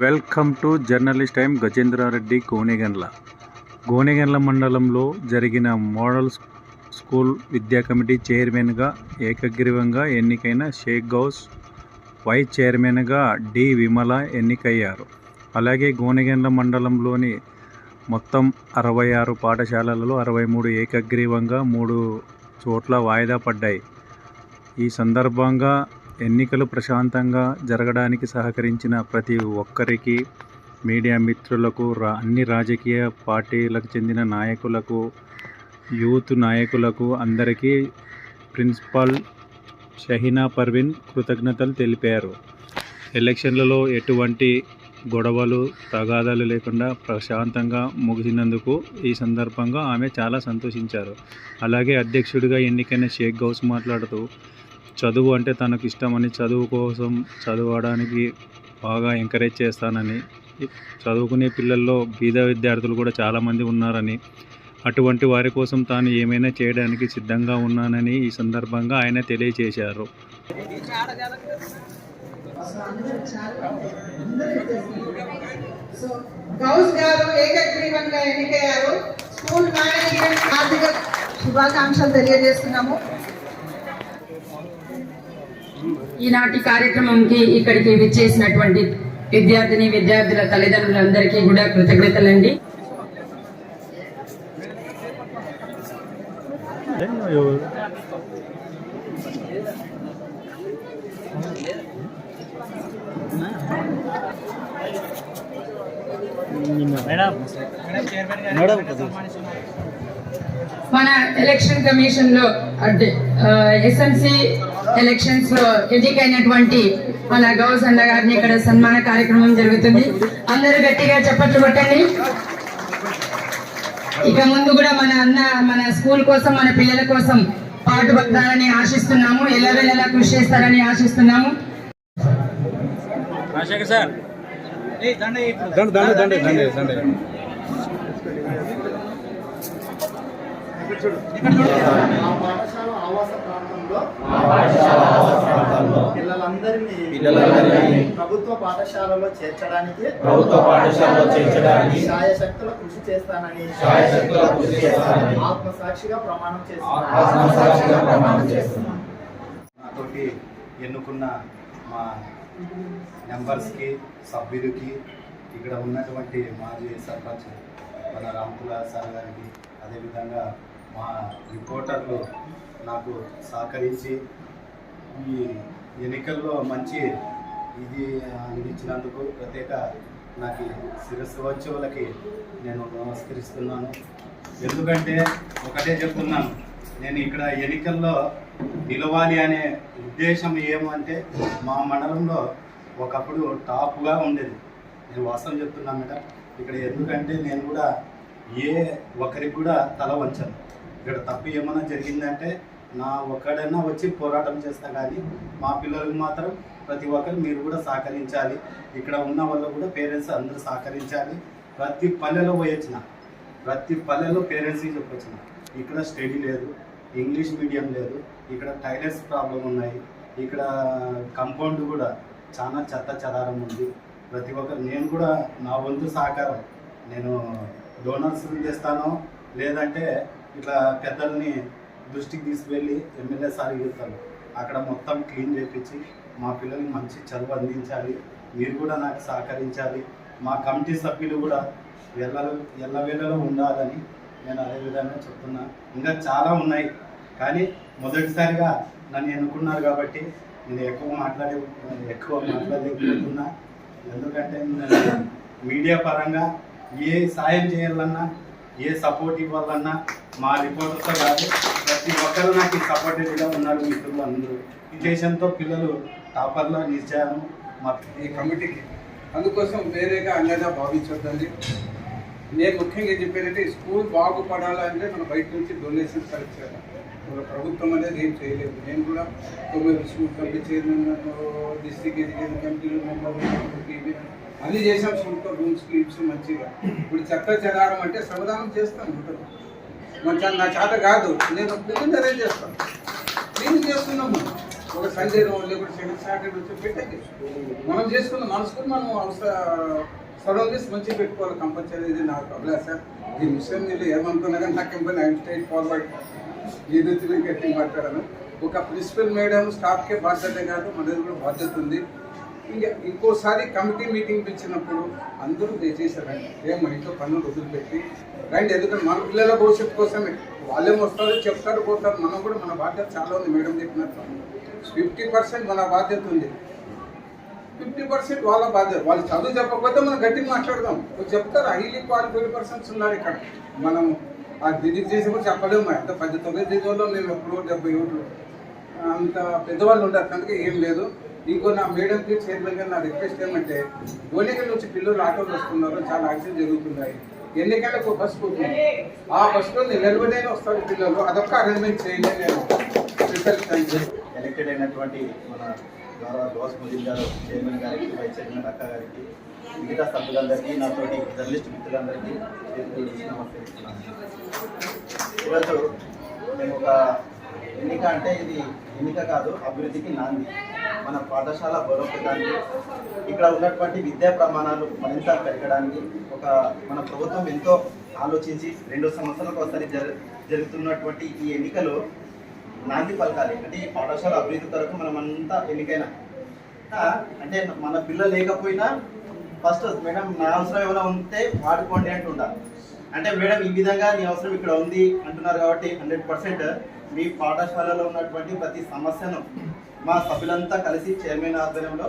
Welcome to journalist time Gajendra Reddy Gonegandla Gonegandla మండలంలో జరిగిన model school విద్యా committee చైర్మన్గా ఏకగ్రీవంగా ఎన్నికైన షేక్ గౌస్ వైస్ చైర్మన్గా డి విమల ఎన్నికయ్యారు. అలాగే గోనెగండ్ల మండలంలోని మొత్తం అరవై ఆరు పాఠశాలలలో అరవై మూడు ఏకగ్రీవంగా మూడు చోట్ల వాయిదా పడ్డాయి. ఈ సందర్భంగా ఎన్నికలు ప్రశాంతంగా జరగడానికి సహకరించిన ప్రతి ఒక్కరికి మీడియా మిత్రులకు రా అన్ని రాజకీయ పార్టీలకు చెందిన నాయకులకు యూత్ నాయకులకు అందరికీ ప్రిన్సిపాల్ షహీనా పర్వీన్ కృతజ్ఞతలు తెలిపారు. ఎలక్షన్లలో ఎటువంటి గొడవలు తగాదాలు లేకుండా ప్రశాంతంగా ముగిసినందుకు ఈ సందర్భంగా ఆమె చాలా సంతోషించారు. అలాగే అధ్యక్షుడిగా ఎన్నికైన షేక్ గౌస్ మాట్లాడుతూ చదువు అంటే తనకు ఇష్టమని చదువు కోసం చదవడానికి బాగా ఎంకరేజ్ చేస్తానని. చదువుకునే పిల్లల్లో బీద విద్యార్థులు కూడా చాలామంది ఉన్నారని. అటువంటి వారి కోసం తాను ఏమైనా చేయడానికి సిద్ధంగా ఉన్నానని ఈ సందర్భంగా ఆయన తెలియజేశారు. శుభాకాంక్షలు తెలియజేస్తున్నాము గారు ఏకగ్రీవంగా ఎన్నికయ్యారు స్కూల్ మేనేజ్మెంట్ ఆర్థిక శుభాకాంక్షలు తెలియజేస్తున్నాము ఈనాటి కార్యక్రమంకి ఇక్కడికి విచ్చేసినటువంటి విద్యార్థిని విద్యార్థుల తల్లిదండ్రులందరికీ కూడా కృతజ్ఞతలండి. మన ఎలక్షన్ కమిషన్లో అంటే ఎస్ఎంసి ఎలక్షన్స్లో ఎన్నికైనటువంటి మన గౌస్ అన్న గారిని ఇక్కడ సన్మాన కార్యక్రమం జరుగుతుంది. అందరూ గట్టిగా చప్పట్లు కొట్టండి. ఇక ముందు కూడా మన అన్న మన స్కూల్ కోసం మన పిల్లల కోసం పాటుపడతారని ఆశిస్తున్నాము. ఎల్లవేళలా కృషి చేస్తారని ఆశిస్తున్నాము. మా పాఠశాల ఆవాస ప్రాంతంలో పిల్లలందరినీ ప్రభుత్వ పాఠశాలలో చేర్చడానికి ప్రభుత్వ పాఠశాలలో చేర్చడానికి శాయశక్తుల కృషి చేస్తానని శాయశక్తుల కృషి చేస్తానని ఆత్మసాక్షిగా ప్రమాణం ఆత్మసాక్షిగా ప్రమాణం చేస్తున్నాను చేస్తున్నాను నాతోటి ఎన్నుకున్న మా మెంబర్స్కి సభ్యులకి ఇక్కడ ఉన్నటువంటి మాజీ సర్పంచ్ మన రాంపుల సార్ గారికి అదేవిధంగా మా రిపోర్టర్లు నాకు సహకరించి ఈ ఎన్నికల్లో మంచి ఇది అందించినందుకు ప్రత్యేక నాకు శిరస్సు నేను నమస్కరిస్తున్నాను. ఎందుకంటే ఒకటే చెప్తున్నాను నేను ఇక్కడ ఎన్నికల్లో నిలవాలి అనే ఉద్దేశం ఏమంటే మా మండలంలో ఒకప్పుడు టాప్గా ఉండేది. నేను వాస్తవం చెప్తున్నా మేడం. ఇక్కడ ఎందుకంటే నేను కూడా ఏ ఒక్కరికి కూడా తల వంచను ఇక్కడ తప్పు ఏమైనా జరిగిందంటే నా ఒక్కడన్నా వచ్చి పోరాటం చేస్తా కానీ మా పిల్లలకు మాత్రం ప్రతి ఒక్కరు మీరు కూడా సహకరించాలి. ఇక్కడ ఉన్న వాళ్ళు కూడా పేరెంట్స్ అందరూ సహకరించాలి. ప్రతి పల్లెలో పోయొచ్చిన. ప్రతి పల్లెలో పేరెంట్స్కి చెప్పొచ్చిన. ఇక్కడ స్టడీ లేదు ఇంగ్లీష్ మీడియం లేదు ఇక్కడ టైలర్స్ ప్రాబ్లం ఉన్నాయి ఇక్కడ కంపౌండ్ కూడా చాలా చెత్త చెదారం ఉంది. ప్రతి ఒక్కరు నేను కూడా నా వంతు సహకారం. నేను డోనల్స్ తెస్తాను. లేదంటే ఇట్లా పెద్దల్ని దృష్టికి తీసుకువెళ్ళి ఎమ్మెల్యే సార్ ఇస్తాను అక్కడ మొత్తం క్లీన్ చేపించి మా పిల్లలకి మంచి చదువు అందించాలి. మీరు కూడా నాకు సహకరించాలి. మా కమిటీ సభ్యులు కూడా ఎల్ల ఎల్లవేళలో ఉండాలని నేను అదే విధంగా చెప్తున్నా. ఇంకా చాలా ఉన్నాయి. కానీ మొదటిసారిగా నన్ను ఎన్నుకున్నారు కాబట్టి నేను ఎక్కువ మాట్లాడే ఎక్కువ మాట్లాడలేకపోతున్నా. ఎందుకంటే నేను మీడియా పరంగా ఏ సాయం చేయాలన్నా ఏ సపోర్ట్ ఇవ్వాలన్నా మా రిపోర్టర్తో కాదు ప్రతి ఒక్కరు నాకు సపోర్టివ్గా ఉన్నారు మిత్రులు అందరూ. ఈ దేశంతో పిల్లలు టాపర్లో నిలిచాము మా ఈ కమిటీకి. అందుకోసం వేరేగా అండగా భావించొద్దండి. నేను ముఖ్యంగా చెప్పేదంటే స్కూల్ బాగుపడాలంటే మనం బయట నుంచి డొనేషన్స్ కలెక్ట్ చేయాలి. మన ప్రభుత్వం అనేది ఏం చేయలేదు. నేను కూడా తొమ్మిది school committee chairman district education committee member అన్ని చేసాం స్కూల్తో రూమ్స్ క్లిప్స్ మంచిగా. ఇప్పుడు చెత్త చెదారం అంటే శ్రమదానం చేస్తాను ఉంటుంది మంచి నా చేత కాదు. నేను క్లీన్ అరేంజ్ చేస్తాను. క్లీన్ చేస్తున్నాము. ఒక సండే రోజు లేకపోతే సెకండ్ సాటర్డే వచ్చి పెట్టండి మనం చేసుకున్న మనం స్కూల్ మనం సరౌండింగ్స్ మంచిగా పెట్టుకోవాలి కంపల్సరీ. ఇది నాకు అభిలాష. ఈ విషయం నేను ఏమనుకున్నా కానీ నాకు ఇబ్బంది ఐఎమ్ స్ట్రైట్ ఫార్వర్డ్. ఏదో తిరిగి గట్టి మాట్లాడాను. ఒక ప్రిన్సిపల్ మేడం స్టాఫ్కే బాధ్యత కాదు. మనది కూడా బాధ్యత ఉంది. ఇంకోసారి కమిటీ మీటింగ్ పిలిచినప్పుడు అందరూ దయచేసారండి ఏం మన ఇంట్లో పనులు వదిలిపెట్టి. రండి ఎందుకంటే మన పిల్లల భవిష్యత్తు కోసమే. వాళ్ళేం వస్తారు చెప్తారు పోతారు. మనం కూడా మన బాధ్యత చాలా ఉంది మేడం చెప్పినట్టు. ఫిఫ్టీ పర్సెంట్ మన బాధ్యత ఉంది. ఫిఫ్టీ పర్సెంట్ వాళ్ళ బాధ్యత. వాళ్ళు చదువు చెప్పకపోతే మనం గట్టిగా మాట్లాడదాం. చెప్తారు? హైలీ క్వాలిఫైడ్ పర్సన్స్ ఉన్నారు ఇక్కడ. మనం ఆ దిగి చేసి కూడా చెప్పలేము ఎంత పెద్ద తొమ్మిది దిగులో మేము ఎప్పుడో డెబ్బై ఏళ్ళు అంత పెద్దవాళ్ళు ఉంటారు కనుక ఏం లేదు. ఇంకో నా మేడంకి చైర్మన్గా నా రిక్వెస్ట్ ఏమంటే గోలికల నుంచి పిల్లలు ఆటోలు వస్తున్నారు చాలా యాక్సిడెంట్ జరుగుతున్నాయి. ఎన్నికలకు ఒక బస్సు పోతుంది. ఆ బస్సులో నిలబడైనా వస్తారు పిల్లలు. అదొక అరేంజ్మెంట్ చేయండి నేను. స్పెషల్ థ్యాంక్ ఎలక్టెడ్ అయినటువంటి మన గౌరవ గౌస్ ముదిన్ గారు చైర్మన్ గారికి వైస్ చైర్మన్ అక్క గారికి మిగతా సభ్యులందరికీ నాతోటి జర్నలిస్ట్ మిత్రులందరికీ చేతులు ఈరోజు మేము ఒక ఎన్నిక అంటే ఇది ఎన్నిక కాదు అభివృద్ధికి నాంది. మన పాఠశాల బలోపేతానికి ఇక్కడ ఉన్నటువంటి విద్యా ప్రమాణాలు మరింత పెరగడానికి ఒక మన ప్రభుత్వం ఎంతో ఆలోచించి రెండు సంవత్సరాలకు ఒకసారి జరుగుతున్నటువంటి ఈ ఎన్నికలు నాంది పలకాలి. అంటే ఈ పాఠశాల అభివృద్ధి కొరకు మనం అంతా ఎన్నికైనా అంటే మన పిల్లలు లేకపోయినా ఫస్ట్ మేడం నా అవసరం ఏమైనా ఉంటే వాడుకోండి అంటుంటారు అంటే మేడం ఈ విధంగా నీ అవసరం ఇక్కడ ఉంది అంటున్నారు కాబట్టి హండ్రెడ్ పర్సెంట్ మీ పాఠశాలలో ఉన్నటువంటి ప్రతి సమస్యను మా సభ్యులంతా కలిసి చైర్మన్ ఆధ్వర్యంలో